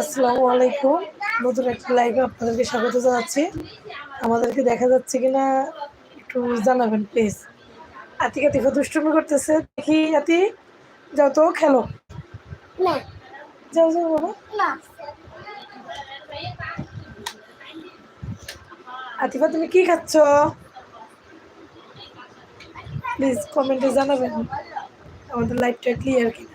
আসসালামু আলাইকুম নতুন একটা লাইভে আপনাদেরকে স্বাগত জানাচ্ছি। আমাদেরকে দেখা যাচ্ছে কিনা একটু জানাবেন প্লিজ আতিক আতিফা দুষ্টুমি করতেছে। দেখি আতি যাও তো খেলো। না। যাও যাও বাবা। না। আতিফা তুমি কি খাচ্ছ? প্লিজ কমেন্টে জানাবেন। আমাদের লাইভটা ক্লিয়ার কিনা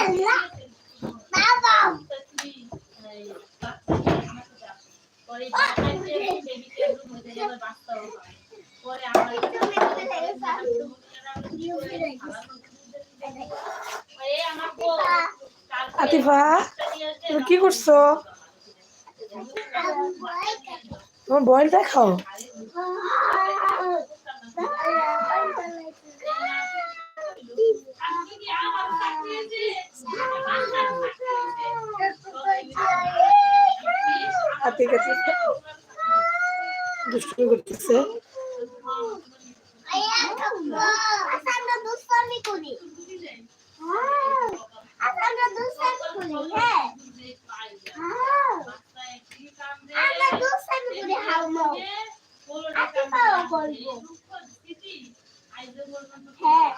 আল্লাহ বাবা আতিফা। তুমি কি করছ? তোমার বয়েলটা খাও আতিক আতিফা দুষ্টুমি করতেছে। হ্যাঁ।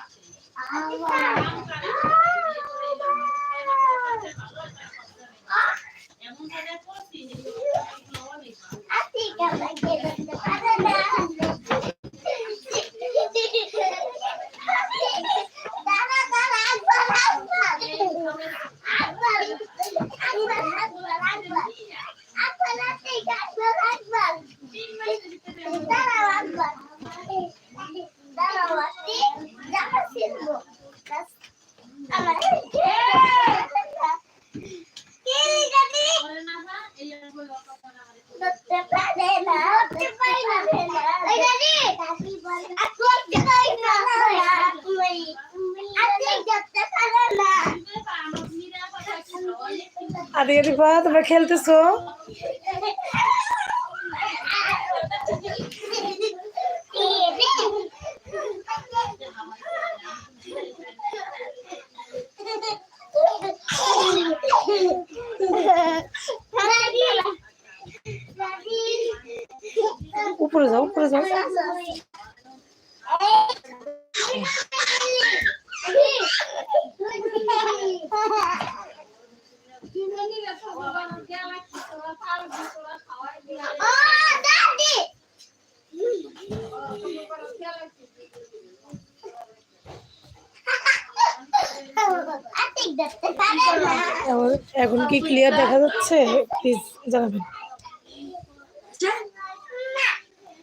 আতিক আতিফা তোমরা খেলতেছো? উপরে যাও উপরে যাও Oh, Daddy! আতিক ধরতে পারে না এখন- কি ক্লিয়ার দেখা যাচ্ছে প্লিজ জানাবেন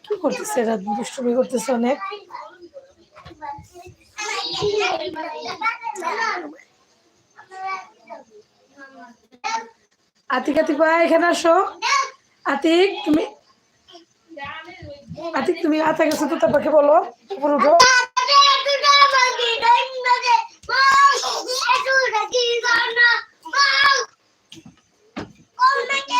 কি করতেছে এরা দুষ্টুমি করতেছে অনেক আতিক আতিফা এখানে আসো আতিক তুমি আতিক তুমি আতা গেছো তো তারপরে বলো উপরে উঠো